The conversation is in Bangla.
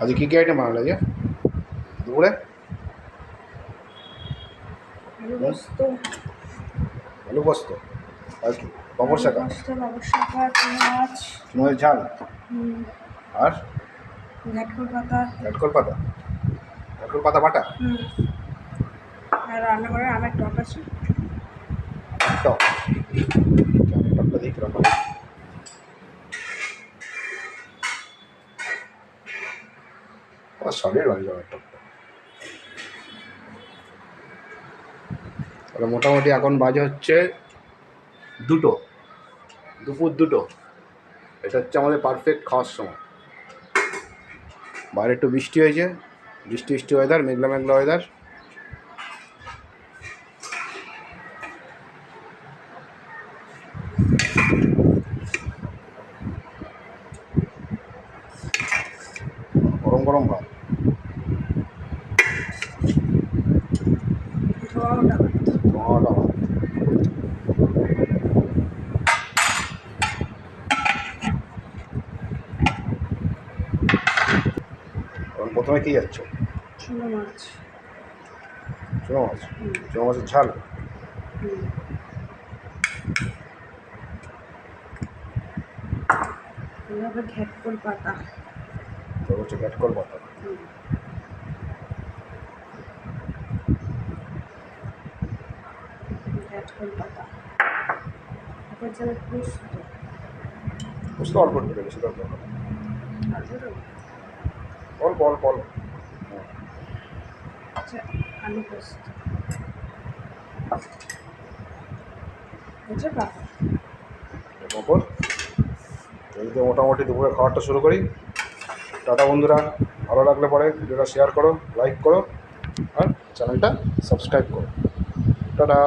আজকে কী কী আইটেম বানালো আজকে দুপুরে আলু পোস্ত আর কি বাবর পেঁয়াজ চিংড়ির ঝাল আর ঘাটকর পাতা লাটকল পাতা লাটকল পাতা বাটা আর রান্না করে আমের টক আছে টক টকটা দিই টকটা তাহলে মোটামুটি এখন বাজে হচ্ছে দুটো, দুপুর দুটো। এটা হচ্ছে আমাদের পারফেক্ট খাওয়ার সময়। বাইরে একটু বৃষ্টি হয়েছে, বৃষ্টি বৃষ্টি ওয়েদার মেঘলা মেঘলা ওয়েদার গরম গরম ভাত। ভাত প্রথমে কি যাচ্ছ? চুনো মাছ। চুনো মাছ? চুনো মাছের ঝাল? ঘ্যাটকর পাতা। গ্যাটকল পাতা। ঘ্যাটকর পাতা তারপর যাবে পোস্ত অল্প একটু বেশি দরকার অল্প অল্প অল্প। আচ্ছা আলু পোস্ত। পারো মোটামুটি দুপুরে খাবারটা শুরু করি। টাটা বন্ধুরা ভালো লাগলে পরে ভিডিওটা শেয়ার করো লাইক করো আর চ্যানেলটা সাবস্ক্রাইব করো। টাটা।